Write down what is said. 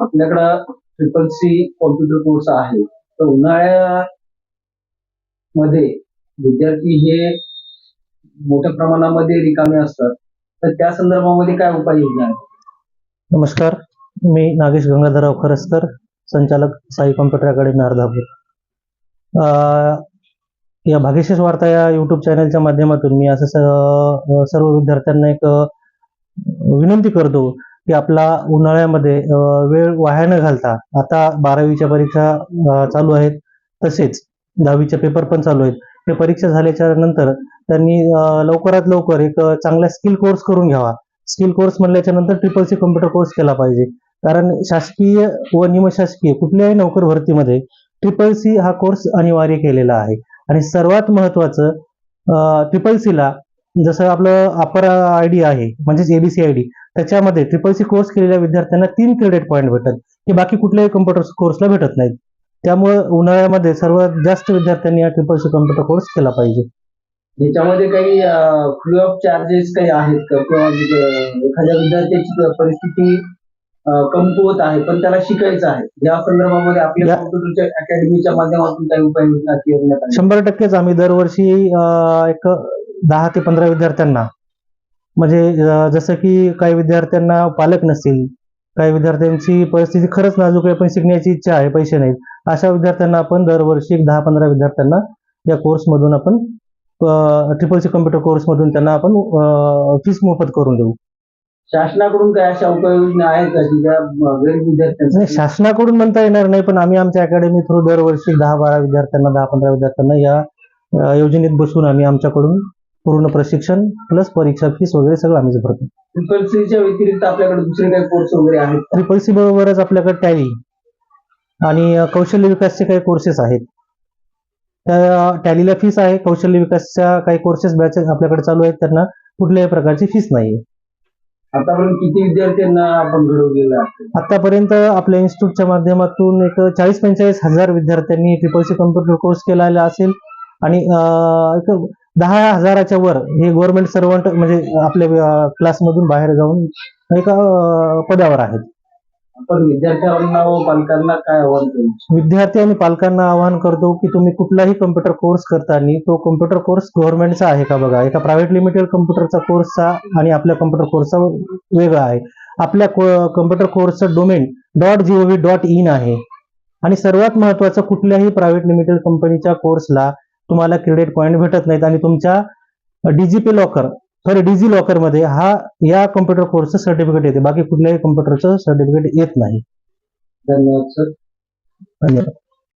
आपल्याकडं triple C computer course आहे. तर उन्हाळ्यामध्ये विद्यार्थी हे मोठ्या प्रमाणामध्ये रिकामे असतात. तर त्या संदर्भामध्ये काय उपाययोजना आहे नमस्कार. मी नागेश गंगाधरराव खरसकर संचालक साई कॉम्प्युटर अकॅडमी अर्धापूर. अं, या भाग्यशेष वार्ता या यूट्यूब चॅनलच्या माध्यमातून मी असं सर्व विद्यार्थ्यांना एक विनंती करतो की आपला उन्हाळ्यामध्ये वेळ वाया न घालता आता बारावीच्या परीक्षा चालू आहेत तसेच दहावीचे पेपर पण चालू आहेत. हे परीक्षा झाल्याच्यानंतर त्यांनी लवकरात लवकर एक चांगला स्किल कोर्स करून घ्यावा. स्किल कोर्स म्हणल्याच्या नंतर ट्रिपल सी कम्प्युटर कोर्स केला पाहिजे. कारण शासकीय व निमशासकीय कुठल्याही नोकर भरतीमध्ये ट्रिपल सी हा कोर्स अनिवार्य केलेला आहे. आणि सर्वात महत्वाचं ट्रिपल सीला जसं आपलं अपर आय डी आहे म्हणजेच एबीसी आय डी त्याच्यामध्ये ट्रिपल सी कोर्स केलेल्या विद्यार्थ्यांना तीन क्रेडिट पॉईंट भेटतात की बाकी कुठल्याही कम्प्युटर कोर्सला भेटत नाहीत. त्यामुळे उन्हाळ्यामध्ये सर्वात जास्त विद्यार्थ्यांनी हा ट्रिपल सी कम्प्युटर कोर्स केला पाहिजे. याच्यामध्ये काही फ्री ऑफ चार्जेस काही आहेत का? किंवा एखाद्या विद्यार्थ्याची परिस्थिती कमकुवत आहे पण त्याला शिकायचं आहे. या संदर्भामध्ये आपल्या या- कॉम्प्युटरच्या अकॅडमीच्या माध्यमातून काही आली शंभर टक्केच आम्ही दरवर्षी एक दहा ते पंधरा विद्यार्थ्यांना म्हणजे जसं की काही विद्यार्थ्यांना पालक नसतील काही विद्यार्थ्यांची परिस्थिती खरंच नाजूक आहे पण शिकण्याची इच्छा आहे पैसे नाहीत. अशा विद्यार्थ्यांना आपण दरवर्षी एक दहा पंधरा विद्यार्थ्यांना या कोर्समधून आपण ट्रिपल सी कम्प्युटर कोर्समधून त्यांना आपण फीस मोफत करून देऊ. शासनाकडून काही अशा उपाययोजना आहेत का शासनाकडून म्हणता येणार नाही पण आम्ही आमच्या अकॅडमी थ्रू दरवर्षी दहा बारा विद्यार्थ्यांना दहा पंधरा विद्यार्थ्यांना या योजनेत बसून आम्ही आमच्याकडून पूर्ण प्रशिक्षण प्लस परीक्षा फीस वगैरे सगळं आम्ही भरतो. ट्रिपल सीच्या व्यतिरिक्त आपल्याकडे दुसरे काही कोर्स वगैरे आहेत? ट्रिपल सी बरोबरच आपल्याकडे टॅली आणि कौशल्य विकासचे काही कोर्सेस आहेत. त्या टॅलीला फीस आहे. कौशल्य विकासच्या काही कोर्सेस बॅचेस आपल्याकडे चालू आहेत. त्यांना कुठल्याही प्रकारची फीस नाही आतापर्यंत किती विद्यार्थ्यांना आपण घडवलेलं आहे? आतापर्यंत आपल्या इन्स्टिट्यूटच्या माध्यमातून एक चाळीस पंचेचाळीस हजार विद्यार्थ्यांनी ट्रिपल सी कम्प्युटर कोर्स केलेला असेल. आणि एक दहा हजाराच्या वर हे गव्हर्नमेंट सर्वंट म्हणजे आपल्या क्लासमधून बाहेर जाऊन एका पदावर आहेत. आपण विद्यार्थ्यांना व पालकांना काय आव्हान करू विद्यार्थी आणि पालकांना आवाहन करतो की तुम्ही कुठलाही कम्प्युटर कोर्स करताना तो कम्प्युटर कोर्स गव्हर्नमेंटचा आहे का बघा? एका प्रायव्हेट लिमिटेड कम्प्युटरचा कोर्सचा आणि आपल्या कम्प्युटर कोर्सचा वेगळा आहे. आपल्या computer कोर्सचं domain dot G O V dot in आहे. आणि सर्वात महत्वाचं कुठल्याही प्रायव्हेट लिमिटेड कंपनीच्या कोर्सला तुम्हाला क्रेडिट पॉईंट भेटत नाहीत आणि तुमच्या डीजीपी लॉकर सॉरी डिजी लॉकरमध्ये हा या कम्प्युटर कोर्सचं सर्टिफिकेट येते. बाकी कुठल्याही कम्प्युटरचं सर्टिफिकेट येत नाही. धन्यवाद सर धन्यवाद.